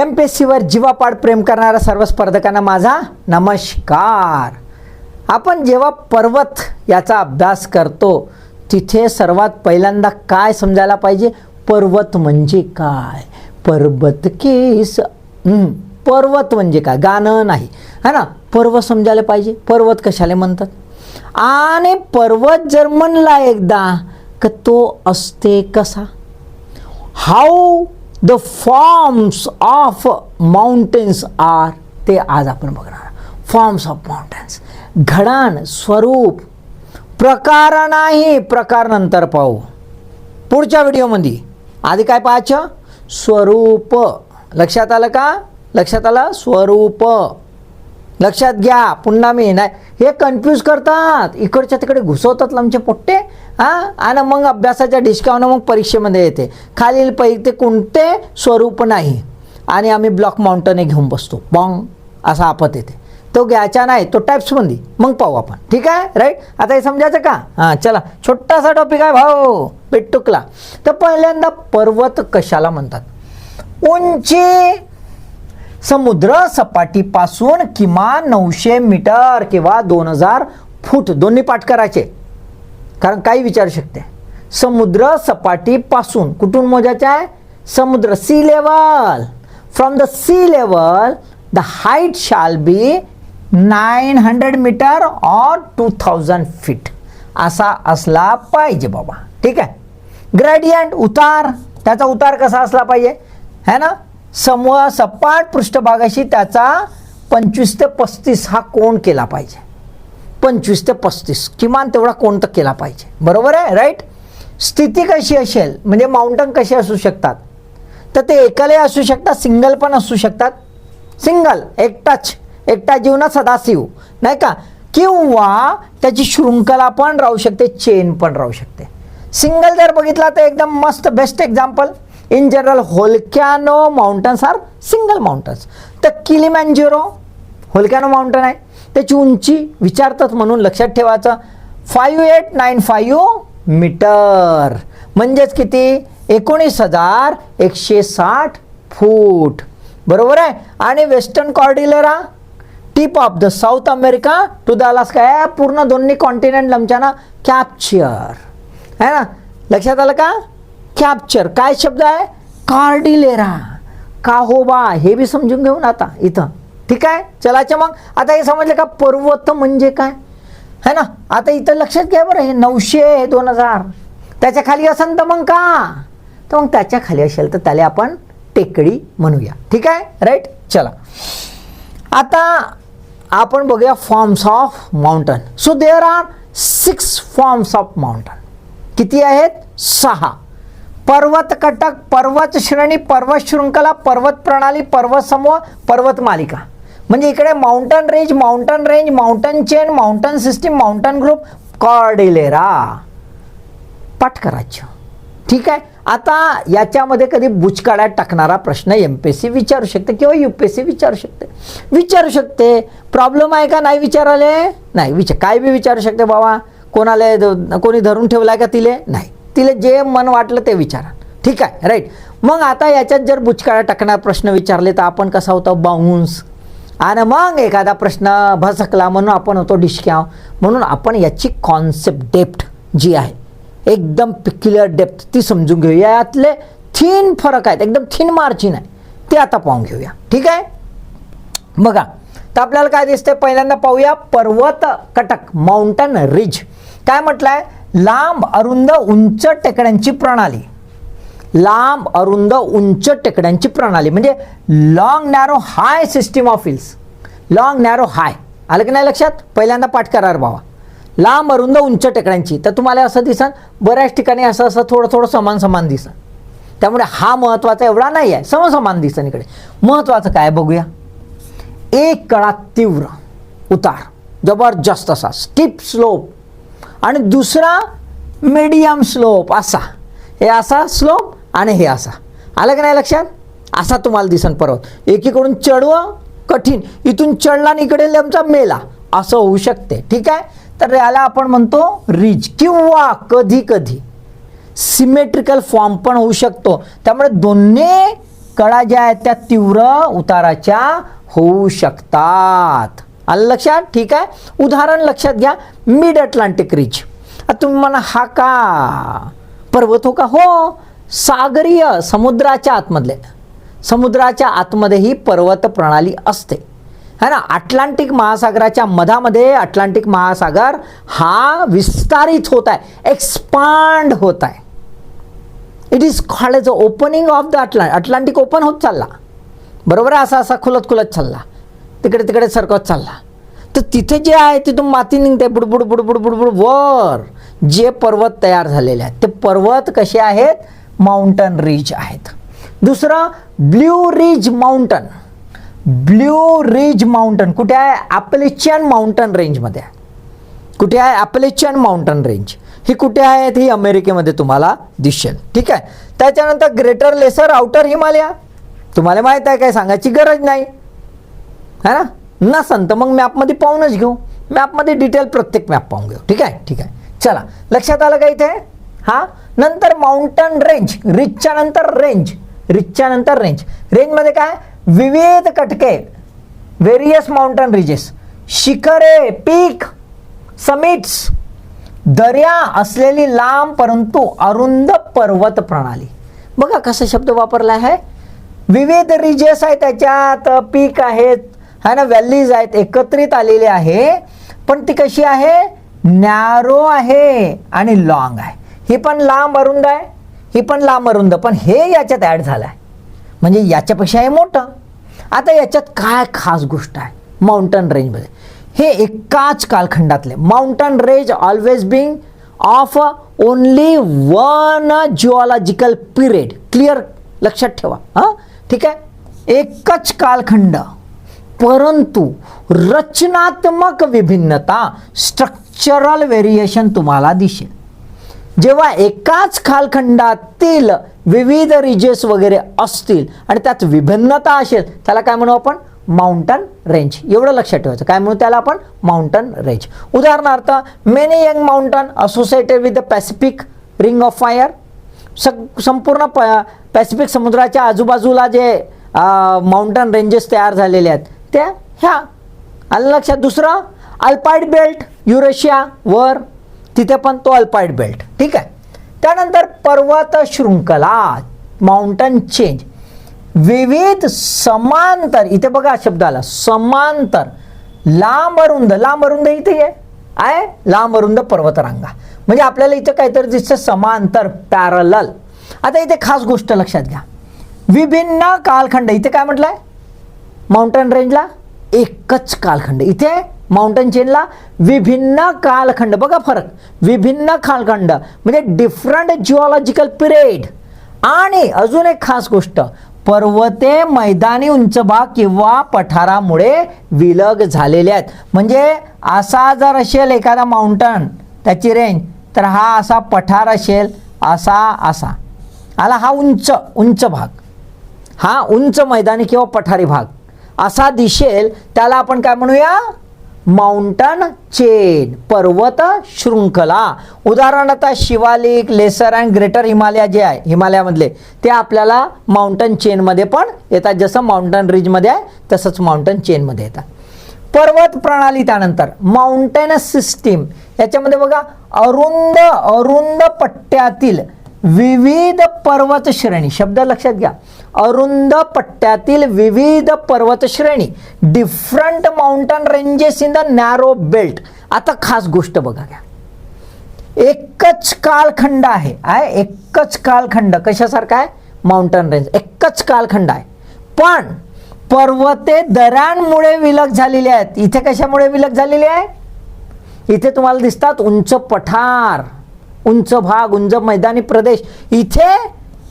M P S सीवर जीवापाड प्रेम करणाऱ्या सर्व स्पर्धकांना माझा नमस्कार. आपण जेव्हा पर्वत याचा अभ्यास करतो तिथे सर्वात पहिल्यांदा काय समजायला पाहिजे? पर्वत म्हणजे काय? पर्वत केस. पर्वत म्हणजे काय? गाणं नाही. है ना? पर्वत समजायला पाहिजे. पर्वत कशाला म्हणतात? आणि पर्वत जर म्हणला एकदा का तो असते कसा? How the forms of mountains are ते आज आपण बघणार फॉर्म्स ऑफ माउंटेन्स घडाण स्वरूप प्रकार नाही प्रकार नंतर पाहू. पुढच्या व्हिडिओमध्ये. आधी काय पाहायचं? स्वरूप. लक्षात आलं का? लक्षात आलं? स्वरूप. लक्षात घ्या पुन्हा मी नाही. हे कन्फ्यूज करतात. इकडच्या तिकडे घुसवतात आमचे पोट्टे हां? आणि मग अभ्यासाच्या डिस्काउंट मग परीक्षेमध्ये येते. खालील पै ते कोणते? स्वरूप नाही. आणि आम्ही ब्लॉक माउंटने घेऊन बसतो. बॉंग असा आपत येते. तो घ्यायचा नाही तो टाईप्समध्ये मग पाहू आपण. ठीक आहे? राईट आता हे समजायचं का? हां चला. छोटासा टॉपिक आहे भाऊ. पेट टुकला तर पहिल्यांदा पर्वत कशाला म्हणतात? उंची समुद्र सपाटीपासून किमान नऊशे मीटर किंवा दोन हजार फूट दोन्ही पाठ करायचे. कारण काही विचारू शकते. समुद्र सपाटीपासून कुठून मोजायचं आहे? समुद्र sea level from the sea level the height shall be nine hundred metre or two thousand feet असा असला पाहिजे बाबा. ठीक आहे? ग्रेडियंट उतार. त्याचा उतार कसा असला पाहिजे? है ना? समूह सपाट पृष्ठभागाशी त्याचा पंचवीस ते पस्तीस हा कोण केला पाहिजे? पंचवीस ते पस्तीस. किमान तेवढा कोण तर केला पाहिजे. बरोबर आहे? राईट स्थिती कशी असेल? म्हणजे माउंटन कसे असू शकतात? तर ते एकालाही असू शकतात सिंगल पण असू शकतात. सिंगल एकटाच एकटा जीवनात सदाशिव. नाही का? किंवा त्याची शृंखला पण राहू शकते चेन पण राहू शकते. सिंगल जर बघितला तर एकदम मस्त best example in general volcano mountains are single mountains तर किलिमॅन्जेरो होलकॅनो माउंटन आहे. त्याची उंची विचारतात म्हणून लक्षात ठेवायचं. Five eight nine five metre म्हणजेच किती? एकोणीस हजार एकशे साठ फूट. बरोबर आहे? आणि western cordillera tip of the South America to the Alaska या पूर्ण दोन्ही कॉन्टिनेंट लमच्याना कॅप्चर है ना? लक्षात आलं का? कॅप्चर काय शब्द आहे? कार्डिलेरा काहोबा हे बी? समजून घेऊन आता इथं. ठीक आहे? चलाच्या मग. आता हे समजलं का पर्वत म्हणजे काय? है ना? आता इथं लक्षात घ्या बरं. हे नऊशे दोन हजार. त्याच्याखाली असेल तर मग का? तर मग त्याच्याखाली असेल तर त्याला आपण टेकडी म्हणूया. ठीक आहे? राईट चला. आता आपण बघूया forms of mountain so there are six forms of mountain किती आहेत? सहा. पर्वत कटक पर्वत श्रेणी पर्वत शृंखला पर्वत प्रणाली पर्वत समूह पर्वत मालिका. म्हणजे इकडे mountain range mountain range mountain chain mountain system mountain group cordillera पाठ करायचं ठीक आहे? आता याच्यामध्ये कधी बुचकाड्यात टाकणारा प्रश्न एम पी एस सी विचारू शकते किंवा यू पी एस सी विचारू शकते. विचारू शकते. प्रॉब्लेम आहे का? नाही विचाराले? नाही. विचार काय बी विचारू शकते बाबा? कोणाला कोणी धरून ठेवला आहे का तिले? नाही. तिला जे मन वाटलं ते विचारा. ठीक आहे राईट मग आता याच्यात जर बुचकाळा टाकणार प्रश्न विचारले तर आपण कसा होतो? बाउन्स. आणि मग एखादा प्रश्न भसकला म्हणून आपण होतो डिशक्याव. म्हणून आपण याची कॉन्सेप्ट डेप्थ जी आहे एकदम पिक्युलर डेप्थ ती समजून घेऊया. यातले थीन फरक आहेत एकदम थीन मार्जिन आहे. ते आता पाहून घेऊया. ठीक आहे? बघा तर आपल्याला काय दिसतंय? पहिल्यांदा पाहूया पर्वत कटक माउंटन रिज काय म्हटलंय? लांब अरुंद उंच टेकड्यांची प्रणाली. लांब अरुंद उंच टेकड्यांची प्रणाली. म्हणजे long narrow high system of hills long narrow high आलं की नाही लक्षात? पहिल्यांदा पाठ करा बाबा लांब अरुंद उंच टेकड्यांची. तर तुम्हाला असं दिसन बऱ्याच ठिकाणी असं असं थोडं थोडं समान समान दिसन. त्यामुळे हा महत्त्वाचा एवढा नाही आहे समसमान दिसन इकडे. महत्त्वाचं काय बघूया? एक कळा तीव्र उतार. जबरदस्त असा. स्टीप स्लोप आणि दुसरा मीडियम स्लोप असा. हे असा स्लोप आणि हे असा. आलं की नाही लक्षात? असा तुम्हाला दिसन पर्वत एकीकडून चढवं कठीण. इथून चढला आणि इकडे आमचा मेला. असं होऊ शकते. ठीक आहे? तर याला आपण म्हणतो रिज किंवा कधी कधी. सिमेट्रिकल फॉर्म पण होऊ शकतो. त्यामुळे दोन्ही कडा ज्या आहेत त्या तीव्र उताराच्या होऊ शकतात. आलं लक्षात? ठीक आहे. उदाहरण लक्षात घ्या. Mid Atlantic ridge. आता तुम्ही म्हणा हा का? पर्वत हो का? हो. सागरीय समुद्राच्या आतमधले. समुद्राच्या आतमध्ये ही पर्वत प्रणाली असते. है ना? अटलांटिक महासागराच्या मधामध्ये अटलांटिक महासागर हा विस्तारित होत आहे. एक्सपांड होत आहे. It is called as a opening of the Atlant Atlantic open होत चालला. बरोबर आहे? असा असा खुलत खुलत चालला. तिकडे तिकडे सरकत चालला. तर तिथे जे आहे तिथून माती निघते बुडबुड बुडबुड बुडबुड वर. जे पर्वत तयार झालेले आहेत. ते पर्वत कसे आहेत? माउंटन रिज आहेत. दुसरं blue ridge mountain blue ridge mountain कुठे आहे? ॲपलिचियन माउंटन रेंजमध्ये आहे. कुठे आहे? ॲपलेचियन माउंटन रेंज ही कुठे आहेत? ही अमेरिकेमध्ये तुम्हाला दिसेल. ठीक आहे? त्याच्यानंतर ग्रेटर लेसर आउटर हिमालया तुम्हाला माहीत आहे काय? सांगायची गरज नाही. है ना? नसन तर मग मॅपमध्ये पाहूनच घेऊ. मॅपमध्ये डिटेल प्रत्येक मॅप पाहून घेऊ. ठीक आहे? ठीक आहे. चला. लक्षात आलं का इथे? हां? नंतर माउंटन रेंज रिचच्या नंतर रेंज रिचच्या नंतर रेंज रेंजमध्ये काय? विविध कटके. व्हेरियस माउंटन रिजेस शिखरे पीक समिट्स. दर्या असलेली लांब परंतु अरुंद पर्वत प्रणाली. बघा कसा शब्द वापरला आहे. विविध रिजेस आहे त्याच्यात. पीक आहेत. आहे ना? व्हॅलीज आहेत एकत्रित आलेली आहे. पण ती कशी आहे? नॅरो आहे आणि लॉंग आहे. ही पण लांब अरुंद आहे ही पण लांब अरुंद. पण हे याच्यात ॲड झालं आहे म्हणजे याच्यापेक्षा हे मोठं. आता याच्यात काय खास गोष्ट आहे? माउंटन रेंजमध्ये हे एकाच कालखंडातले. Mountain range always being of only one geological period clear लक्षात ठेवा. हां? ठीक आहे? एकच कालखंड. परंतु रचनात्मक विभिन्नता स्ट्रक्चरल व्हेरिएशन तुम्हाला दिसेल. जेव्हा एकाच कालखंडातील विविध रिजेस वगैरे असतील आणि त्यात विभिन्नता असेल त्याला काय म्हणू आपण? माउंटन रेंज एवढं लक्षात ठेवायचं. काय म्हणू त्याला आपण? माउंटन रेंज उदाहरणार्थ many young mountain associated with the Pacific ring of fire सग संपूर्ण प पॅसिफिक समुद्राच्या आजूबाजूला जे माउंटन रेंजेस तयार झालेले आहेत त्या ह्या. आलं लक्षात दुसरं? अल्पाईड बेल्ट युरेशिया वर. तिथे पण तो अल्पाईड बेल्ट ठीक आहे? त्यानंतर पर्वत शृंखला माउंटन चेंज विविध समांतर इथे बघा शब्द आला. समांतर. लांब अरुंद लांब अरुंद इथे आहे आहे? लांब अरुंद पर्वतरांगा. म्हणजे आपल्याला इथं काहीतरी दिसतं समांतर पॅरलल आता इथे खास गोष्ट लक्षात घ्या. विभिन्न कालखंड इथे काय म्हटलंय? माउंटन रेंजला एकच कालखंड. इथे माउंटन चेनला विभिन्न कालखंड. बघा फरक. विभिन्न कालखंड. म्हणजे डिफरंट जिओलॉजिकल पिरियड आणि अजून एक खास गोष्ट. पर्वते मैदानी उंच भाग किंवा पठारामुळे विलग झालेले आहेत. म्हणजे असा जर असेल एखादा माउंटन त्याची रेंज तर हा असा पठार असेल असा असा. आला हा उंच उंच भाग. हा उंच मैदानी किंवा पठारी भाग. असा दिसेल त्याला आपण काय म्हणूया? माउंटन चेन पर्वत शृंखला. उदाहरणार्थ Shivalik lesser and greater Himalaya जे आहे हिमालयामधले ते आपल्याला माउंटन चेनमध्ये पण येतात. जसं माउंटन रिजमध्ये आहे तसंच माउंटन चेनमध्ये येतात. पर्वत प्रणाली त्यानंतर माउंटेन सिस्टीम याच्यामध्ये बघा अरुंद अरुंद पट्ट्यातील विविध पर्वत श्रेणी. शब्द लक्षात घ्या. अरुंद पट्ट्यातील विविध पर्वतश्रेणी different mountain ranges in the narrow belt आता खास गोष्ट बघा घ्या. एकच कालखंड आहे. आय एकच कालखंड. कशासारखा आहे? माउंटन रेंज एकच कालखंड आहे. पण पर्वते दऱ्यांमुळे विलग झालेली आहेत. इथे कशामुळे विलग झालेली आहे? इथे तुम्हाला दिसतात उंच पठार उंच भाग उंच मैदानी प्रदेश. इथे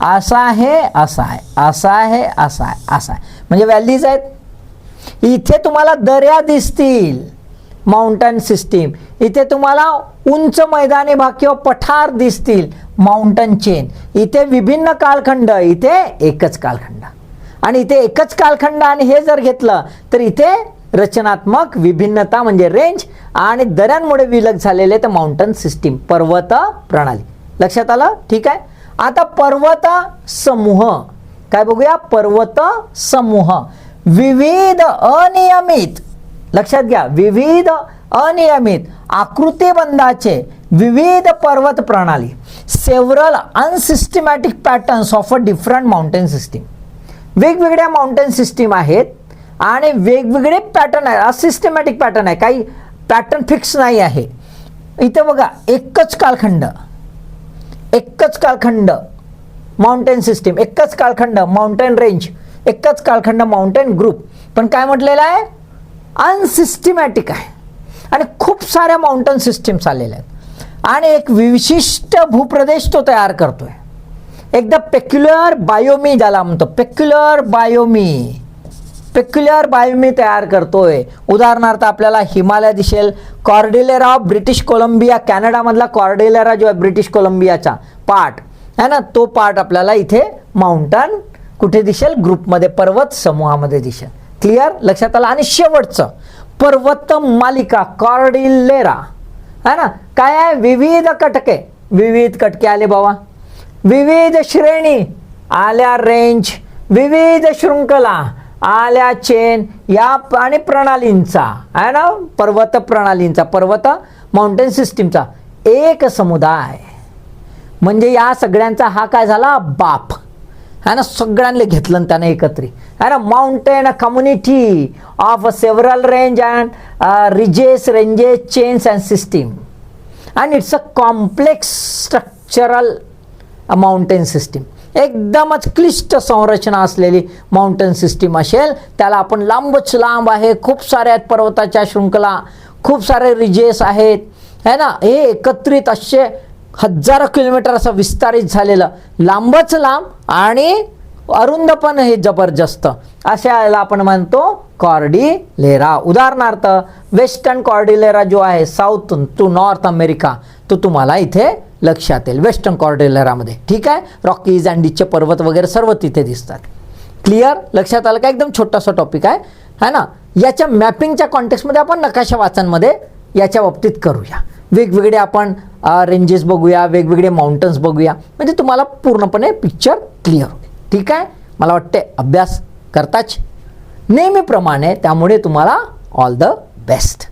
असा आहे असा आहे. असा आहे असा आहे असा आहे. म्हणजे व्हॅलीज आहेत. इथे तुम्हाला दर्या दिसतील माउंटन सिस्टीम इथे तुम्हाला उंच मैदानी भाग किंवा पठार दिसतील माउंटन चेन इथे विभिन्न कालखंड इथे एकच कालखंड. आणि इथे एकच कालखंड आणि हे जर घेतलं तर इथे रचनात्मक विभिन्नता म्हणजे रेंज आणि दऱ्यांमुळे विलग झालेले तर माउंटन सिस्टीम पर्वत प्रणाली. लक्षात आलं? ठीक आहे? आता पर्वत समूह. काय बघूया? पर्वत समूह. विविध अनियमित. लक्षात घ्या विविध अनियमित आकृतिबंधाचे विविध पर्वत प्रणाली. Several unsystematic patterns of a different mountain system वेगवेगळ्या माउंटेन सिस्टीम आहेत आणि वेगवेगळे पॅटर्न आहे सिस्टमॅटिक पॅटर्न आहे. काही पॅटर्न फिक्स नाही आहे. इथं बघा एकच कालखंड. एकच कालखंड माउंटेन सिस्टीम एकच कालखंड माउंटेन रेंज एकच कालखंड माउंटेन ग्रुप पण काय म्हटलेलं आहे? अनसिस्टमॅटिक आहे. आणि खूप साऱ्या माउंटन सिस्टीम्स आलेल्या आहेत. आणि एक विशिष्ट भूप्रदेश तो तयार करतोय. एकदा पेक्युलर बायोमी ज्याला म्हणतो पेक्युलर बायोमी पेक्युलर बायोमी तयार करतोय. उदाहरणार्थ आपल्याला हिमालय दिसेल. कॉर्डिलेरा ऑफ ब्रिटिश कोलंबिया कॅनडामधला कॉर्डिलेरा जो आहे ब्रिटिश कोलंबियाचा पार्ट है ना? तो पार्ट आपल्याला इथे माउंटन कुठे दिसेल? ग्रुपमध्ये पर्वत समूहामध्ये दिसेल. क्लिअर लक्षात आलं? आणि शेवटचं पर्वत मालिका कॉर्डिलेरा है ना? काय आहे? विविध कटके. विविध कटके आले बाबा. विविध श्रेणी आल्या रेंज विविध शृंखला. आल्या चेन या आणि प्रणालींचा आहे ना? पर्वत प्रणालींचा पर्वत माउंटेन सिस्टीमचा एक समुदाय. म्हणजे या सगळ्यांचा हा काय झाला? बाप. है ना? सगळ्यांना घेतलं त्यानं त्याने एकत्रित है ना? Mountain community of several range and ridges ranges chains and system and it's a complex structural mountain system एकदमच क्लिष्ट संरचना असलेली माउंटन सिस्टीम असेल. त्याला आपण लांबच लांब आहे. खूप साऱ्या पर्वताच्या शृंखला खूप सारे रिजेस आहेत. है ना? हे एकत्रित असे हजारो किलोमीटर असं विस्तारित झालेलं. लांबच लांब आणि अरुंद पण हे जबरदस्त. अशा याला आपण म्हणतो कॉर्डिलेरा. उदाहरणार्थ वेस्टर्न कॉर्डिलेरा जो आहे साऊथ टू नॉर्थ अमेरिका तो तुम्हाला इथे लक्षात येईल. वेस्टर्न कॉर्डिलेरामध्ये. ठीक आहे? रॉकीज अँडीजचे पर्वत वगैरे सर्व तिथे दिसतात. क्लिअर? लक्षात आलं का? एकदम छोटासा टॉपिक आहे. है ना? याच्या मॅपिंगच्या कॉन्टेक्समध्ये आपण नकाशा वाचनमध्ये याच्या बाबतीत करूया. वेगवेगळे आपण रेंजेस बघूया वेगवेगळे माउंटन्स बघूया. म्हणजे तुम्हाला पूर्णपणे पिक्चर क्लिअर होईल ठीक आहे? मला वाटते अभ्यास करताच नेहमीप्रमाणे त्यामुळे तुम्हाला ऑल द बेस्ट